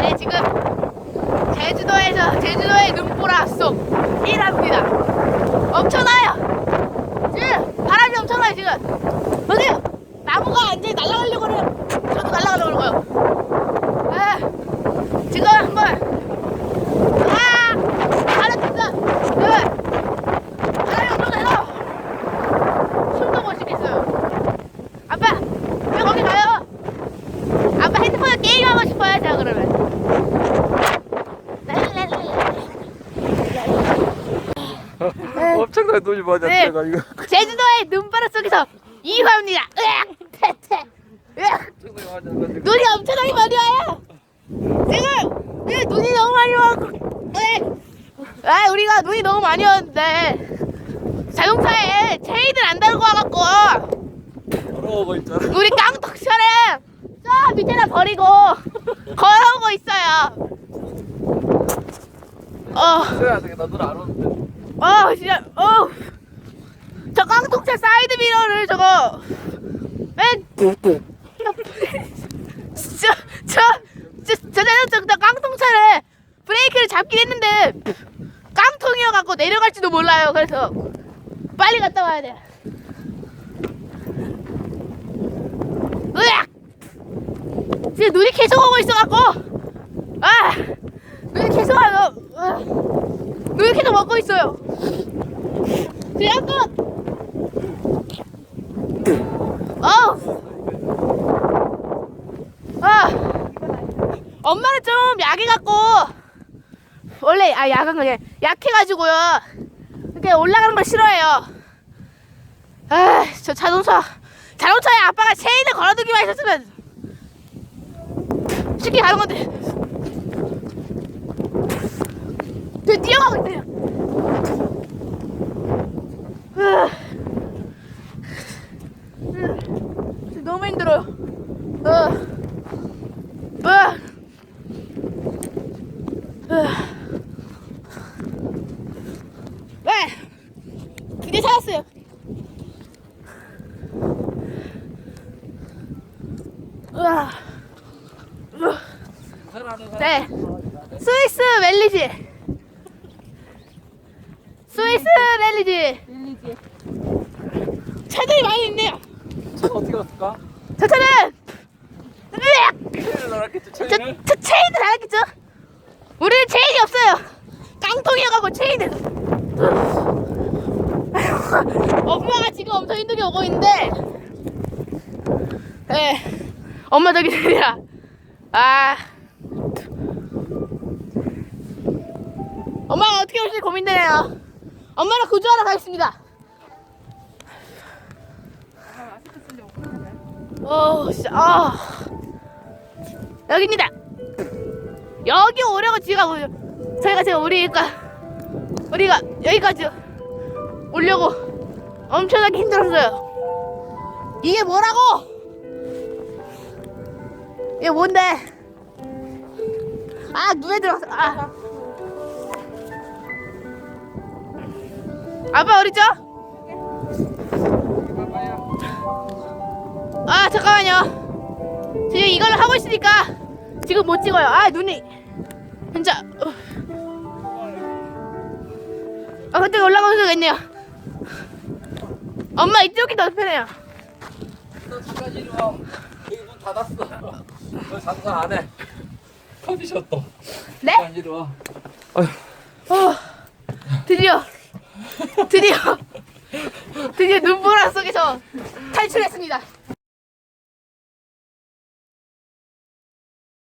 네, 지금 제주도에서 제주도의 눈보라 속 일합니다. 엄청나요. 지금 바람이 엄청나요 지금. 보세요. 나무가 완전히 날아가려고 그래요. 저도 날아가려고 그러고요. 아, 지금 한번 아, 바람 진짜. 네. 바람이 엄청나요. 숨도 못 쉬겠어요. 아빠, 왜 거기 가요? 아빠 핸드폰에 게임하고 싶어요, 자 그러면. 엄청나게 눈이 맞아 네. 제가 이거 제주도의 눈바람 속에서 이화입니다. 으악! 퇴퇴. 으악! 눈이 엄청나게 많이 와요. 지금 네, 눈이 너무 많이 와고. 으악! 아, 우리가 눈이 너무 많이 왔는데 자동차에 체인을 안 달고 와갖고 걸어오고 있잖아 우리 깡통차를 저 밑에다 버리고 걸어오고 있어요. 어. 그래야 되겠다 눈안 오는데 아 진짜 어. 저 깡통차 사이드 미러를 저거 맨 진짜 저저 저 자동차 저 깡통차를 브레이크를 잡긴 했는데 깡통이어 갖고 내려갈지도 몰라요. 그래서 빨리 갔다 와야 돼. 지금 눈이 계속 오고 있어 갖고 아 눈이 계속 와요. 아. 눈이 계속 먹고 있어요. 그래갖고 어우. 아. 엄마는 좀 약해 갖고. 원래 아 약한 거냐 약해 가지고요. 이렇게 올라가는 걸 싫어해요. 아 저 자동차. 자동차에 아빠가 체인을 걸어두기만 했었으면. 쉽게 가는 건데 저 뛰어가고 있어요 너무 힘들어요. 드디어 찾았어요. 으아. 으아. 네. 스위스 멜리지. 스위스 멜리지. 릴리지. 차들이 많이 있네요. 차 어떻게 갔을까? 저 차는 으악! 체인을 저, 체인을? 저 체인을 달았겠죠? 우리는 체인이 없어요. 깡통이어가고 체인을. 엄마가 지금 엄청 힘들게 오고 있는데, 네, 엄마 저기 들이야. 아, 엄마가 어떻게 올지 고민되네요. 엄마를 구조하러 가겠습니다. 어, 진짜, 아. 여기입니다. 여기 오려고 뭐- 저희가 지금 우리가 우리가 여기까지 오려고 엄청나게 힘들었어요. 이게 뭐라고? 이게 뭔데? 아 눈에 들어갔어. 아. 아빠 어디죠? 아 잠깐만요. 지금 이걸 하고 있으니까 지금 못 찍어요. 아 눈이 진짜. 어. 아 그때 올라가면서 되겠네요. 엄마 이쪽이 더 편해요. 너 잠깐 이리 와 여기 문 닫았어 너 장사 안 해 커피숍 또 네? 잠깐 이리 와어 드디어 드디어 드디어 눈보라 속에서 탈출했습니다.